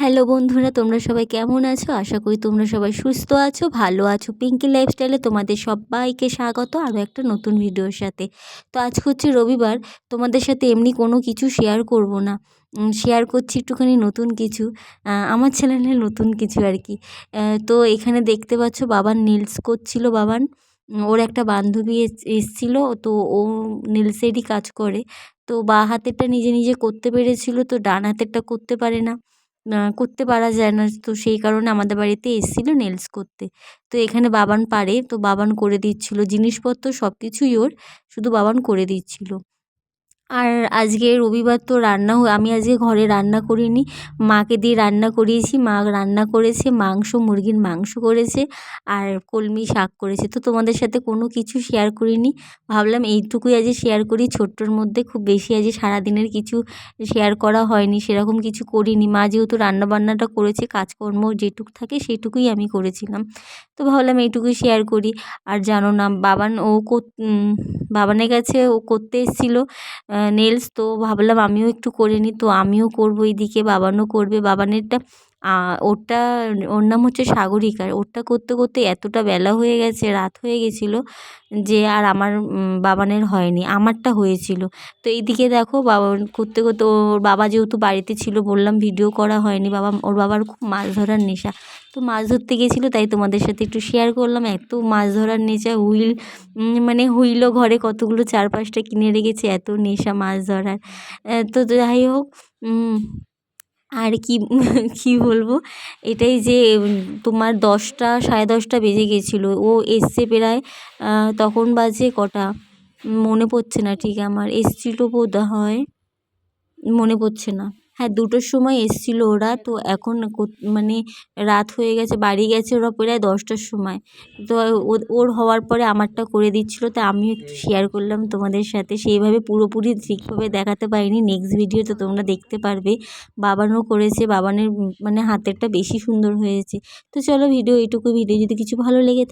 Hello বন্ধুরা, তোমরা সবাই কেমন আছো? আশা করি তোমরা সবাই সুস্থ আছো, ভালো আছো। পিঙ্কি লাইফস্টাইলে তোমাদের সবাইকে স্বাগত আরও একটা নতুন ভিডিওর সাথে। তো আজ হচ্ছে রবিবার, তোমাদের সাথে এমনি কোনো কিছু শেয়ার করব না। শেয়ার করছি একটুখানি নতুন কিছু আমার চ্যানেলে নতুন কিছু আর কি। তো এখানে দেখতে পাচ্ছ বাবান নীলস করছিল বাবান। ওর একটা বান্ধবী এসছিল, তো ও নীলসেরই কাজ করে। তো বা হাতেরটা নিজে নিজে করতে পেরেছিল, তো ডান হাতেরটা করতে পারে না। করতে পারা যায় না। তো সেই কারণে আমাদের বাড়িতে এসেছিল নেলস করতে। তো এখানে বাবান পারে। তো বাবান করে দিচ্ছিল। জিনিসপত্র সব কিছুই ওর। শুধু বাবান করে দিচ্ছিল। আর আজকে রবিবার তো রান্না আমি আজকে ঘরে রান্না করিনি। মাকে দিয়ে রান্না করিয়েছি, মা রান্না করেছে, মাংস, মুরগির মাংস করেছে আর কলমি শাক করেছে। তো তোমাদের সাথে কোনো কিছু শেয়ার করিনি। ভাবলাম এইটুকুই আজকে শেয়ার করি, ছোট্টর মধ্যে খুব বেশি আজকে সারাদিনের কিছু শেয়ার করা হয়নি, সেরকম কিছু করিনি। মা যেহেতু রান্নাবান্নাটা করেছে, কাজকর্ম যেটুক থাকে সেটুকুই আমি করেছিলাম। তো ভাবলাম এইটুকুই শেয়ার করি। আর জানো না, বাবান ও বাবানের কাছে ও করতে এসেছিল নেলস তো ভাবলাম আমিও একটু করে নিই তো আমিও করব এইদিকে বাবানও করবে। বাবানেরটা ওরটা, ওর নাম হচ্ছে সাগরিকা ওরটা করতে করতে এতটা বেলা হয়ে গেছে, রাত হয়ে গেছিল যে আর আমার বাবানের হয়নি, আমারটা হয়েছিল। তো এইদিকে দেখো বাবা, করতে করতে ওর বাবা যেহেতু বাড়িতে ছিল, বললাম ভিডিও করা হয়নি, বাবা, ওর বাবার খুব মাছ ধরার নেশা। তো মাছ ধরতে গেছিল, তাই তোমাদের সাথে একটু শেয়ার করলাম। এত মাছ ধরার নেশা, হুইল মানে হুইলও ঘরে কতগুলো চার পাঁচটা কিনে রেখেছে, এত নেশা মাছ ধরার। তো যাই হোক আর কি, কী বলব? এটাই যে তোমার দশটা, সাড়ে দশটা বেজে গেছিল। ও এসছে প্রায় তখন বাজে কটা? মনে পড়ছে না, ঠিক আমার। এসছিলো বোধ হয় মনে পড়ছে না। হ্যাঁ দুটোর সময় এসেছিল ওরা। তো এখন মানে রাত হয়ে গেছে, বাড়ি গেছে ওরা প্রায় দশটার সময়। তো ওর হওয়ার পরে আমারটা করে দিচ্ছিল। তা আমিও একটু শেয়ার করলাম তোমাদের সাথে। সেইভাবে পুরোপুরি ঠিকভাবে দেখাতে পারিনি। নেক্সট ভিডিওতে তোমরা দেখতে পারবে। বাবানও করেছে। বাবানের মানে হাতেরটা বেশি সুন্দর হয়েছে। তো চলো ভিডিও এইটুকু। ভিডিও যদি কিছু ভালো লেগে থাকে